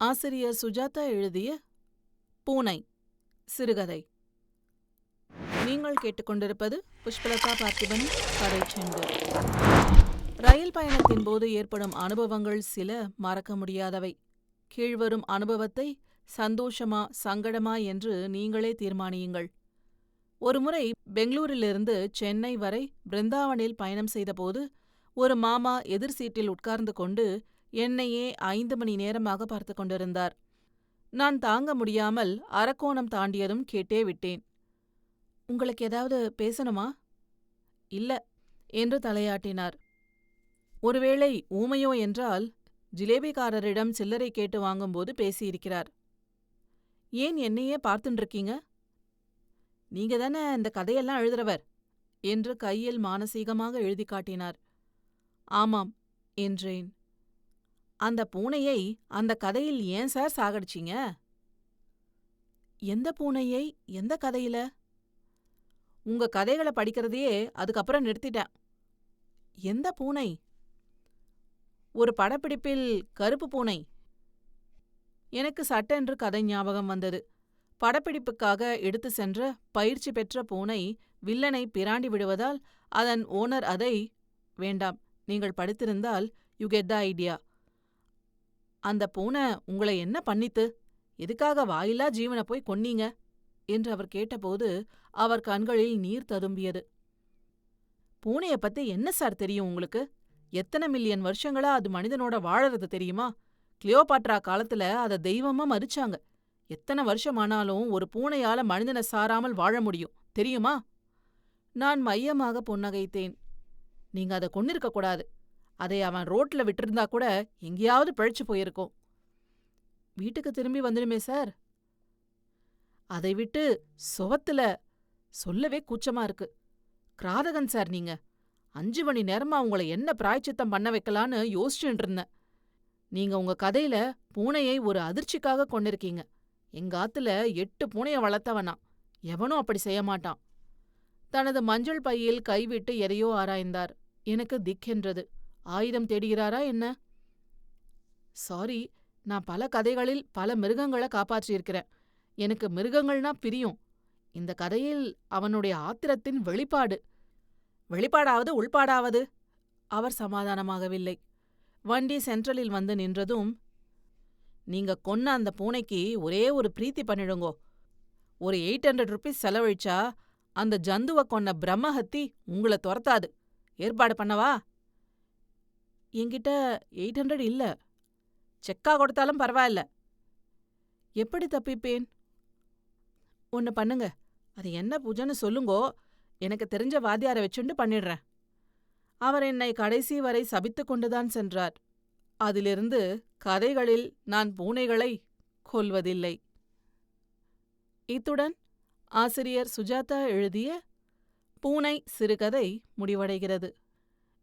ஆசிரியர் சுஜாதா எழுதிய பூனை சிறுகதை. நீங்கள் கேட்டுக்கொண்டிருப்பது புஷ்பலதா பார்த்திபன் கதை செண்டு. ரயில் பயணத்தின் போது ஏற்படும் அனுபவங்கள் சில மறக்க முடியாதவை. கீழ்வரும் அனுபவத்தை சந்தோஷமா சங்கடமா என்று நீங்களே தீர்மானியுங்கள். ஒருமுறை பெங்களூரிலிருந்து சென்னை வரை பிருந்தாவனில் பயணம் செய்தபோது ஒரு மாமா எதிர் சீட்டில் உட்கார்ந்து கொண்டு என்னையே ஐந்து மணி நேரமாக பார்த்து கொண்டிருந்தார். நான் தாங்க முடியாமல் அரக்கோணம் தாண்டியதும் கேட்டே விட்டேன். உங்களுக்கு ஏதாவது பேசணுமா? இல்ல என்று தலையாட்டினார். ஒருவேளை ஊமையோ என்றால் ஜிலேபிக்காரரிடம் சில்லறை கேட்டு வாங்கும்போது பேசியிருக்கிறார். ஏன் என்னையே பார்த்துட்டுருக்கீங்க நீங்க தானே இந்த கதையெல்லாம் எழுதுறவர் என்று கையில் மானசீகமாக எழுதி காட்டினார். ஆமாம் என்றேன். அந்த பூனையை அந்த கதையில் ஏன் சார் சாகடிச்சீங்க? எந்த பூனையை? எந்த கதையில? உங்க கதைகளை படிக்கிறதையே அதுக்கப்புறம் நிறுத்திட்டேன். எந்த பூனை? ஒரு படப்பிடிப்பில் கருப்பு பூனை. எனக்கு சட்டென்று கதை ஞாபகம் வந்தது. படப்பிடிப்புக்காக எடுத்து சென்ற பயிற்சி பெற்ற பூனை வில்லனை பிராண்டி விடுவதால் அதன் ஓனர் அதை வேண்டாம் நீங்கள் படித்திருந்தால் யூ கெட் த ஐடியா அந்த பூனை உங்களை என்ன பண்ணித்து? எதுக்காக வாயில்லா ஜீவனை போய் கொன்னீங்க? என்று அவர் கேட்டபோது அவர் கண்களில் நீர் ததும்பியது. பூனைய பத்தி என்ன சார் தெரியும் உங்களுக்கு? எத்தனை மில்லியன் வருஷங்களா அது மனிதனோட வாழறது தெரியுமா? கிளியோபாட்ரா காலத்துல அத தெய்வமா மறிச்சாங்க. எத்தனை வருஷமானாலும் ஒரு பூனையால மனிதனை சாராமல் வாழ முடியும். தெரியுமா? நான் மையமாக புன்னகைத்தேன். நீங்க அதை கொன்னிருக்க கூடாது. அதை அவன் ரோட்ல விட்டிருந்தா கூட எங்கேயாவது பிழைச்சு போயிருக்கும். வீட்டுக்கு திரும்பி வந்துடுமே சார். அதை விட்டு சுவத்துல சொல்லவே கூச்சமா இருக்கு. கிராதகன் சார் நீங்க. அஞ்சு மணி நேரமா உங்களை என்ன பிராய்ச்சித்தம் பண்ண வைக்கலான்னு யோசிச்சுட்டு இருந்தேன். நீங்க உங்க கதையில பூனையை ஒரு அதிர்ச்சிக்காக கொண்டிருக்கீங்க. எங்க ஆத்துல எட்டு பூனைய வளர்த்தவனா. எவனும் அப்படி செய்ய மாட்டான். தனது மஞ்சள் பையில் கைவிட்டு எதையோ ஆராய்ந்தார். எனக்கு திக்கென்றது ஆயுதம் தேடுகிறாரா என்ன? சாரி நான் பல கதைகளில் பல மிருகங்களை காப்பாற்றியிருக்கிறேன். எனக்கு மிருகங்கள்னா பிரியும். இந்த கதையில் அவனுடைய ஆத்திரத்தின் வெளிப்பாடு. வெளிப்பாடாவது உள்பாடாவது? அவர் சமாதானமாகவில்லை. வண்டி சென்ட்ரலில் வந்து நின்றதும் நீங்க கொன்ன அந்த பூனைக்கு ஒரே ஒரு பிரீத்தி பண்ணிடுங்கோ. ஒரு எயிட் ஹண்ட்ரட் ருபீஸ் செலவழிச்சா அந்த ஜந்துவ கொன்ன பிரம்மஹத்தி உங்களை துரத்தாது. ஏற்பாடு பண்ணவா? என்கிட்ட எயிட் ஹண்ட்ரட் இல்ல. செக்கா கொடுத்தாலும் பரவாயில்ல. எப்படி தப்பிப்பேன்? ஒன்னு பண்ணுங்க. அது என்ன பூஜைன்னு சொல்லுங்கோ. எனக்கு தெரிஞ்ச வாத்தியாரை வச்சுண்டு பண்ணிடுறேன். அவர் என்னை கடைசி வரை சபித்துக் கொண்டுதான் சென்றார். அதிலிருந்து கதைகளில் நான் பூனைகளை கொல்வதில்லை. இத்துடன் ஆசிரியர் சுஜாதா எழுதிய பூனை சிறுகதை முடிவடைகிறது.